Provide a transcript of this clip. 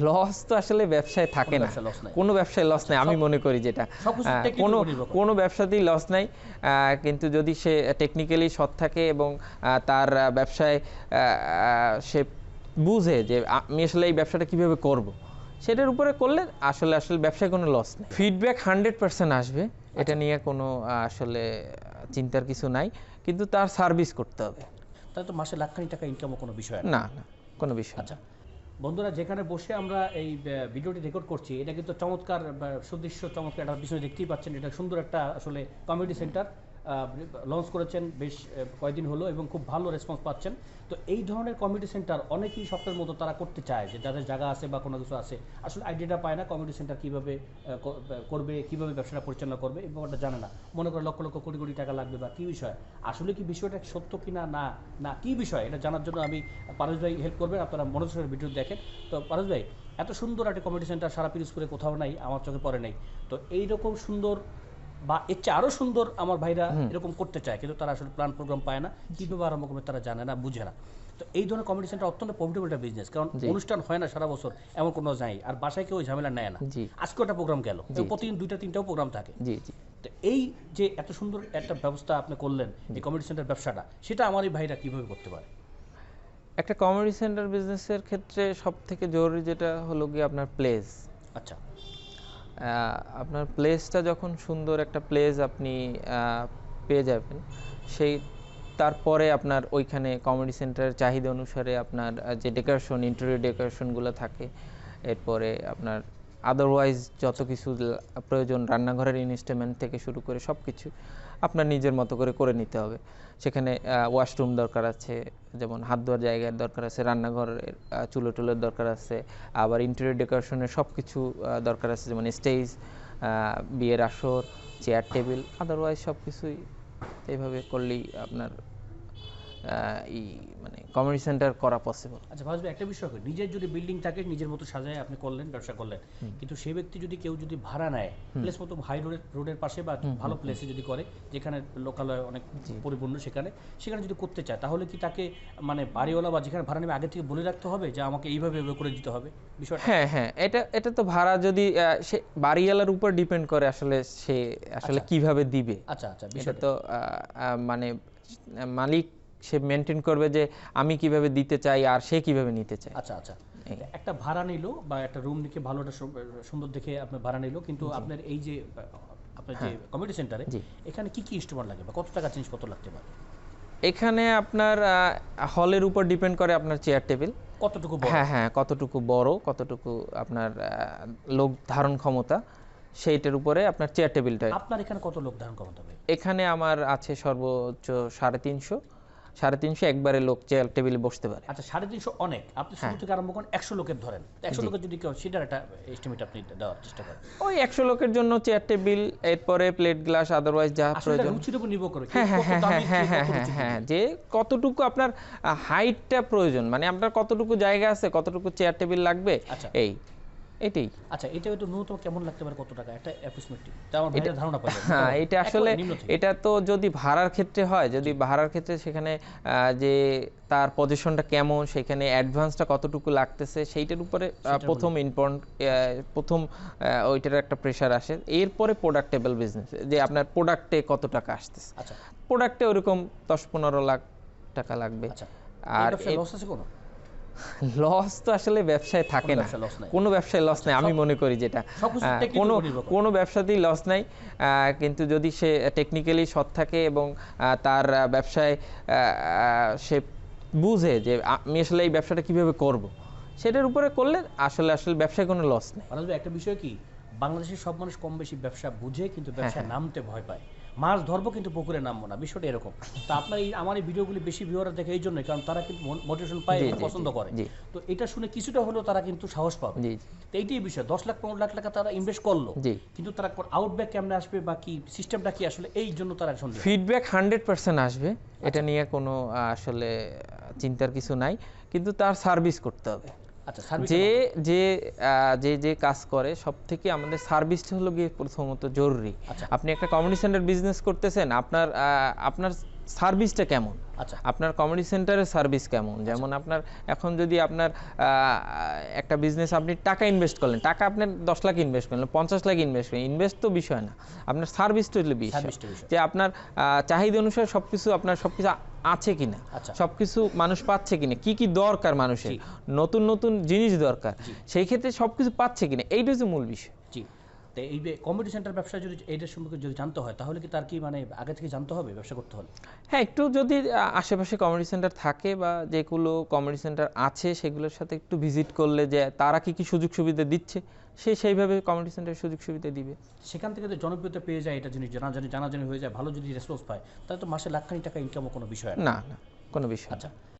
Loss তো আসলে ব্যবসায় থাকে না। কোনো ব্যবসায় লস নাই আমি মনে করি যেটা। technical কোনো। কোনো ব্যবসাতেই লস নাই। কিন্তু যদি সে টেকনিক্যালি সৎ থাকে এবং তার ব্যবসায় সে বুঝে যে আমি আসলে এই ব্যবসাটা কীভাবে করব সেটার উপরে করলে আসলে আসলে ব্যবসায় কোনো লস নেই। ফিডব্যাক হান্ড্রেড পার্সেন্ট আসবে। এটা আচ্ছা। নিয়ে কোনো আসলে চিন্তার কিছু নাই। কিন্তু তার সার্ভিস করতে হবে। তাহলে তো মাসে লাখখানি টাকা ইনকামও কোনো বিষয় না। না কোনো বিষয়। আচ্ছা। বন্ধুরা, যেখানে বসে আমরা এই ভিডিওটি রেকর্ড করছি, এটা কিন্তু চমৎকার সুদৃশ্য, চমৎকার একটা বিষয় দেখতেই পাচ্ছেন। এটা সুন্দর একটা আসলে কমিউনিটি সেন্টার লঞ্চ করেছেন বেশ কয়েকদিন হলো এবং খুব ভালো রেসপন্স পাচ্ছেন। তো এই ধরনের কমিউনিটি সেন্টার অনেকেই স্বপ্নের মতো তারা করতে চায় যে যাদের জায়গা আছে বা কোনো কিছু আছে। আসলে আইডিয়াটা পায় না কমিউনিটি সেন্টার কীভাবে করবে, কীভাবে ব্যবসাটা পরিচালনা করবে এই ব্যাপারটা জানে না। মনে করে লক্ষ লক্ষ কোটি কোটি টাকা লাগবে বা কী বিষয়? আসলে কি বিষয়টা সত্য কি না না না কী বিষয়? এটা জানার জন্য আমি পারস ভাই হেল্প করবেন, আপনারা মনোযোগের ভিডিও দেখেন। তো পারস ভাই, এত সুন্দর একটা কমিউনিটি সেন্টার সারা পিরোজপুরে কোথাও নাই, আমার চোখে পড়ে নাই। তো এইরকম সুন্দর বা এর চেয়ে আরও সুন্দর আমার ভাইরা এরকম করতে চায় কিন্তু তারা আসলে প্ল্যান প্রোগ্রাম পায় না। কীভাবে আরম্ভ করবে তারা জানে না বুঝে না। তো এই ধরনের কমিউনিটি সেন্টার অত্যন্ত প্রফিটেবল একটা বিজনেস কারণ অনুষ্ঠান হয় না সারা বছর এমন কোনো নাই। আর বাসায় কেউ ঝামেলা নেয় না। আজকে একটা প্রোগ্রাম গেল। প্রতিদিন দুইটা তিনটাও প্রোগ্রাম থাকে। তো এই যে এত সুন্দর একটা ব্যবস্থা আপনি করলেন এই কমিউনিটি সেন্টার ব্যবসাটা সেটা আমার এই ভাইরা কীভাবে করতে পারে? একটা কমিউনিটি সেন্টার বিজনেসের ক্ষেত্রে সব থেকে জরুরি যেটা হলো গিয়ে আপনার প্লেস আচ্ছা। আপনার প্লেসটা যখন সুন্দর একটা প্লেস আপনি পেয়ে যাবেন, সেই, তারপরে আপনার ওইখানে কমেডি সেন্টারের চাহিদা অনুসারে আপনার যে ডেকোরেশন ইন্টেরিয়র ডেকোরেশনগুলো থাকে, এরপরে আপনার আদারওয়াইজ যত কিছু প্রয়োজন রান্নাঘরের ইনস্ট্রুমেন্ট থেকে শুরু করে সব কিছু আপনার নিজের মতো করে করে নিতে হবে। সেখানে ওয়াশরুম দরকার আছে, যেমন হাত ধোয়ার জায়গার দরকার আছে, রান্নাঘরের চুলো টুলোর দরকার আছে, আবার ইন্টেরিয়র ডেকোরেশনের সব কিছু দরকার আছে, যেমন স্টেজ বিয়ের আসর চেয়ার টেবিল আদারওয়াইজ সব কিছুই এইভাবে করলেই আপনার আহ, ই মানে কমিউনিটি সেন্টার করা পসিবল আচ্ছা ভাজ ভাই একটা বিষয় নিজের যদি বিল্ডিং থাকে নিজের মতো সাজায় আপনি করলেন ব্যবসা করলেন কিন্তু সেই ব্যক্তি যদি কেউ যদি ভাড়া নেয় প্লেস মতো হাই রোডের রোডের পাশে বা ভালো প্লেসে যদি করে যেখানে লোকালয় অনেক পরিপূর্ণ সেখানে সেখানে যদি করতে চায় তাহলে কি তাকে মানে বাড়িওয়ালা বা যেখানে ভাড়া নেবে আগে থেকে বলে রাখতে হবে যে আমাকে এইভাবে এভাবে করে দিতে হবে? বিষয়টা? হ্যাঁ হ্যাঁ এটা এটা তো ভাড়া যদি আহ, সে বাড়িওয়ালার উপর ডিপেন্ড করে আসলে সে আসলে কীভাবে দিবে। আচ্ছা আচ্ছা এটা বিষয়টা। তো মানে মালিক সে মেনটেন করবে যে আমি কীভাবে দিতে চাই আর সে কীভাবে নিতে চায়। আচ্ছা আচ্ছা। একটা ভাড়া নিলো বা একটা রুম নিকে ভালো একটা সুন্দর দেখে আপনি ভাড়া নিলো কিন্তু আপনার এই যে আপনার যে কমিউনিটি সেন্টারে জি। এখানে কি কি ইনস্ট্রুমেন্ট লাগে বা কত টাকা জিনিসপত্র লাগতে পারে? এখানে আপনার হলের উপর ডিপেন্ড করে আপনার চেয়ার টেবিল কতটুকু বড়? হ্যাঁ হ্যাঁ কতটুকু বড় কতটুকু আপনার লোক ধারণ ক্ষমতা সেইটার উপরে আপনার চেয়ার টেবিলটা আপনার এখানে কত লোক ধারণ ক্ষমতা হবে এখানে আমার আছে সর্বোচ্চ সাড়ে তিনশো। সাড়ে তিনশো একবারে লোক চেয়ার টেবিলে বসতে পারে। আচ্ছা সাড়ে তিনশো অনেক। আপনি শুরু হ্যাঁ। থেকে আরম্ভ করেন একশো লোকের ধরেন। একশো লোকের যদি কেউ সেটার একটা এস্টিমেট আপনি দেওয়ার চেষ্টা করেন। ওই একশো লোকের জন্য চেয়ার টেবিল এরপরে প্লেট গ্লাস আদারওয়াইজ যা প্রয়োজন। রুচির উপর নির্ভর করে হ্যাঁ, হ্যাঁ, যে কতটুকু আপনার হাইটটা প্রয়োজন মানে আপনার কতটুকু জায়গা আছে কতটুকু চেয়ার টেবিল লাগবে আচ্ছা। এই এটাই। আচ্ছা এটা একটু ন্যূনতম কেমন লাগতে পারে কত টাকা? একটা অ্যাপ্রক্সিমেটলি তা আমার ভাইয়ের ধারণা পাবে হ্যাঁ এটা আসলে এটা তো যদি ভাড়ার ক্ষেত্রে হয় যদি ভাড়ার ক্ষেত্রে সেখানে যে তার পজিশনটা কেমন সেখানে অ্যাডভান্সটা কতটুকু লাগতেছে সেইটার উপরে প্রথম ইম্পর্টেন্ট প্রথম ওইটার একটা প্রেশার আসে। এরপরে প্রোডাক্টেবল বিজনেস যে আপনার প্রোডাক্টে কত টাকা আসতেছে। আচ্ছা। প্রোডাক্টে ওরকম দশ পনেরো লাখ টাকা লাগবে। আচ্ছা। আর আর লস আছে কোনো? লস তো আসলে ব্যবসায় থাকে না। কোনো ব্যবসায় লস নাই আমি মনে করি যেটা। কোনো। কোনো ব্যবসাতেই লস নাই। কিন্তু যদি সে টেকনিক্যালি সৎ থাকে এবং তার ব্যবসায় সে বুঝে যে আমি আসলে এই ব্যবসাটা কীভাবে করব সেটার উপরে করলে আসলে আসলে ব্যবসায় কোনো লস নেই। একটা বিষয় কি? বাংলাদেশের সব মানুষ কম বেশি ব্যবসা বুঝে কিন্তু হ্যাঁ, ব্যবসায় নামতে ভয় পায়। মাছ ধরবো কিন্তু পুকুরে নামবো না বিষয়টা এরকম। তো আপনার এই আমার এই ভিডিওগুলি বেশি ভিউয়ার দেখে এই জন্যই কারণ তারা কিন্তু মোটিভেশন পায় এবং পছন্দ করে। তো এটা শুনে কিছুটা হলেও তারা কিন্তু সাহস পাবে। তো এইটাই বিষয় দশ লাখ পনেরো লাখ টাকা তারা ইনভেস্ট করল কিন্তু তারা আউটব্যাক কেমনে আসবে বা কি সিস্টেমটা কি আসলে এই জন্য তারা সন্দেহ। ফিডব্যাক হান্ড্রেড পার্সেন্ট আসবে এটা নিয়ে কোনো আসলে চিন্তার কিছু নাই কিন্তু তার সার্ভিস করতে হবে। আচ্ছা যে যে আহ, যে যে কাজ করে সব থেকে আমাদের সার্ভিসটা হলো গিয়ে প্রথমত জরুরি আচ্ছা। আপনি একটা কমিউনিটি সেন্টার বিজনেস করতেছেন আপনার আহ, আপনার সার্ভিসটা কেমন? আচ্ছা। আপনার কমিউনিটি সেন্টারের সার্ভিস কেমন? যেমন আপনার এখন যদি আপনার একটা বিজনেস আপনি টাকা ইনভেস্ট করলেন টাকা আপনার দশ লাখ ইনভেস্ট করলেন পঞ্চাশ লাখ ইনভেস্ট করলেন ইনভেস্ট তো বিষয় না। আপনার সার্ভিসটা হলো বিষয়। যে আপনার আহ, চাহিদা অনুসারে সব কিছু আপনার সব কিছু আছে কিনা আচ্ছা। সব কিছু মানুষ পাচ্ছে কিনা কি কি দরকার মানুষের নতুন নতুন জিনিস দরকার সেই ক্ষেত্রে সব কিছু পাচ্ছে কিনা এইটা হচ্ছে মূল বিষয়। তো এই কমিউনিটি সেন্টার ব্যবসা যদি এইটার সম্পর্কে যদি জানতে হয় তাহলে কি তার কি মানে আগে থেকে জানতে হবে ব্যবসা করতে হলে? হ্যাঁ একটু যদি আশেপাশে কমিউনিটি সেন্টার থাকে বা যেগুলো কমিউনিটি সেন্টার আছে সেগুলোর সাথে একটু ভিজিট করলে যে তারা কি কি সুযোগ সুবিধা দিচ্ছে সে সেইভাবে কমিউনিটি সেন্টার সুযোগ সুবিধা দিবে। সেখান থেকে যদি জনপ্রিয়তা পেয়ে যায় এটা জিনিস জানা জানি জানাজানি জানাজানি হয়ে যায় ভালো যদি রেসপন্স পায় তাহলে তো মাসে লাখখানি টাকা ইনকামও কোনো বিষয় না। না না কোনো বিষয় না। আচ্ছা।